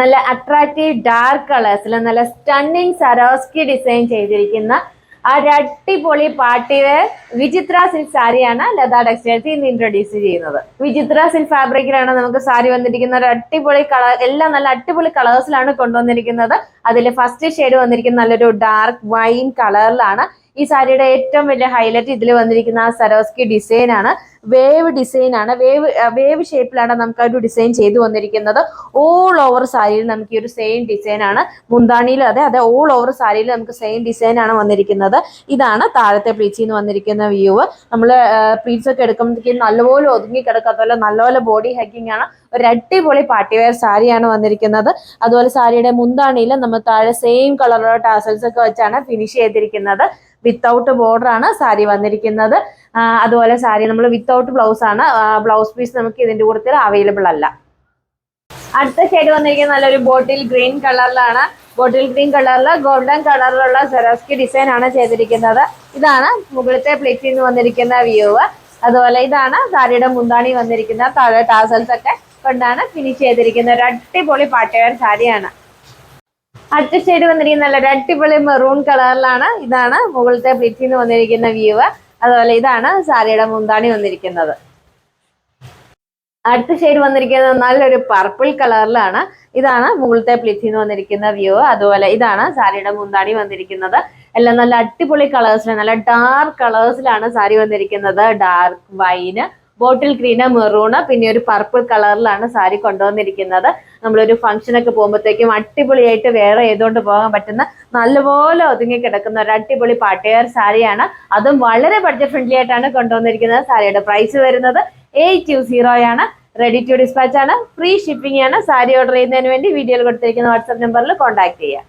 നല്ല attractive dark കളേഴ്സിൽ നല്ല stunning സരോസ്കി design ചെയ്തിരിക്കുന്ന ആ ഒരു അടിപൊളി പാർട്ടി വിചിത്ര സിൽക്ക് സാരിയാണ് ലതാ ടെക്സ്റ്റൈൽസ് ഇന്ന് ഇൻട്രൊഡ്യൂസ് ചെയ്യുന്നത്. വിചിത്ര സിൽക്ക് ഫാബ്രിക്കിലാണ് നമുക്ക് സാരി വന്നിരിക്കുന്ന ഒരു അടിപൊളി കളർ എല്ലാം നല്ല അടിപൊളി കളേഴ്സിലാണ് കൊണ്ടുവന്നിരിക്കുന്നത്. അതിൽ ഫസ്റ്റ് ഷെയ്ഡ് വന്നിരിക്കുന്ന നല്ലൊരു ഡാർക്ക് വൈൻ കളറിലാണ് ഈ സാരിയുടെ ഏറ്റവും വലിയ ഹൈലൈറ്റ് ഇതിൽ വന്നിരിക്കുന്ന ആ സരോസ്കി ഡിസൈൻ ആണ്. വേവ് ഡിസൈൻ ആണ്. വേവ് വേവ് ഷേപ്പിലാണ് നമുക്ക് ഒരു ഡിസൈൻ ചെയ്തു വന്നിരിക്കുന്നത്. ഓൾ ഓവർ സാരിയിൽ നമുക്ക് ഈ ഒരു സെയിം ഡിസൈൻ ആണ്. മുന്താണിയിൽ അതെ അതെ ഓൾ ഓവർ സാരിയിൽ നമുക്ക് സെയിം ഡിസൈൻ ആണ് വന്നിരിക്കുന്നത്. ഇതാണ് താഴത്തെ പ്ലീച്ചിൽ നിന്ന് വന്നിരിക്കുന്ന വ്യൂവ് നമ്മൾ പ്ലീറ്റ്സ് ഒക്കെ എടുക്കുമ്പോഴത്തേക്കും നല്ലപോലെ ഒതുങ്ങി കിടക്കാത്ത നല്ലപോലെ ബോഡി ഹാക്കിംഗ് ആണ്. ഒരു അടിപൊളി പാർട്ടി വെയർ സാരിയാണ് വന്നിരിക്കുന്നത്. അതുപോലെ സാരിയുടെ മുന്താണിയിൽ നമ്മൾ താഴെ സെയിം കളറുള്ള ടാസൽസ് ഒക്കെ വെച്ചാണ് ഫിനിഷ് ചെയ്തിരിക്കുന്നത്. വിത്തൗട്ട് ബോർഡർ ആണ് സാരി വന്നിരിക്കുന്നത്. അതുപോലെ സാരി നമ്മൾ വിത്തൗട്ട് ബ്ലൗസ് ആണ്. ബ്ലൗസ് പീസ് നമുക്ക് ഇതിന്റെ കൂട്ടത്തിൽ അവൈലബിൾ അല്ല. അടുത്ത ഷെയ്ഡ് വന്നിരിക്കുന്നത് നല്ലൊരു ബോട്ടിൽ ഗ്രീൻ കളറിലാണ് ബോട്ടിൽ ഗ്രീൻ കളറിൽ ഗോൾഡൻ കളറിലുള്ള സെറോസ്കി ഡിസൈൻ ആണ് ചെയ്തിരിക്കുന്നത്. ഇതാണ് മുകളിലത്തെ പ്ലേറ്റിൽ നിന്ന് വന്നിരിക്കുന്ന വ്യൂ അതുപോലെ ഇതാണ് സാരിയുടെ മുന്താണി വന്നിരിക്കുന്ന താഴെ ടാസൽസ് ഒക്കെ കൊണ്ടാണ് ഫിനിഷ് ചെയ്തിരിക്കുന്നത്. ഒരു അടിപൊളി പാട്ടുകാർ സാരിയാണ്. അടുത്ത ഷെയ്ഡ് വന്നിരിക്കുന്ന നല്ല അടിപൊളി മെറൂൺ കളറിലാണ് ഇതാണ് മുകളിലത്തെ പ്ലേറ്റിൽ നിന്ന് വന്നിരിക്കുന്ന വ്യൂ അതുപോലെ ഇതാണ് സാരിയുടെ മുന്താണി വന്നിരിക്കുന്നത്. അടുത്ത ഷെയ്ഡ് വന്നിരിക്കുന്നത് നല്ലൊരു പർപ്പിൾ കളറിലാണ് ഇതാണ് മുകളിലത്തെ പ്ലിറ്റിൽ നിന്ന് വന്നിരിക്കുന്ന വ്യൂ അതുപോലെ ഇതാണ് സാരിയുടെ മുന്താണി വന്നിരിക്കുന്നത്. എല്ലാം നല്ല അടിപൊളി കളേഴ്സിലാണ് നല്ല ഡാർക്ക് കളേഴ്സിലാണ് സാരി വന്നിരിക്കുന്നത്. Dark wine bottle green maroon പിന്നെ ഒരു പർപ്പിൾ കളറിലാണ് സാരി കൊണ്ടുവന്നിരിക്കുന്നത്. നമ്മളൊരു ഫംഗ്ഷനൊക്കെ പോകുമ്പോഴത്തേക്കും അടിപൊളിയായിട്ട് വേറെ ചെയ്തുകൊണ്ട് പോകാൻ പറ്റുന്ന നല്ലപോലെ ഒതുങ്ങി കിടക്കുന്ന ഒരു അടിപൊളി പാട്ടുകാർ സാരിയാണ്. അതും വളരെ ബഡ്ജറ്റ് ഫ്രണ്ട്ലി ആയിട്ടാണ് കൊണ്ടുവന്നിരിക്കുന്നത്. സാരിയുടെ പ്രൈസ് വരുന്നത് എയ്റ്റ് ടു സീറോ ആണ്. റെഡി ടു ഡിസ്പാച്ച് ആണ്. ഫ്രീ ഷിപ്പിംഗ് ആണ്. സാരി ഓർഡർ ചെയ്യുന്നതിന് വേണ്ടി വീഡിയോയിൽ കൊടുത്തിരിക്കുന്ന വാട്സ്ആപ്പ് നമ്പറിൽ കോൺടാക്ട് ചെയ്യുക.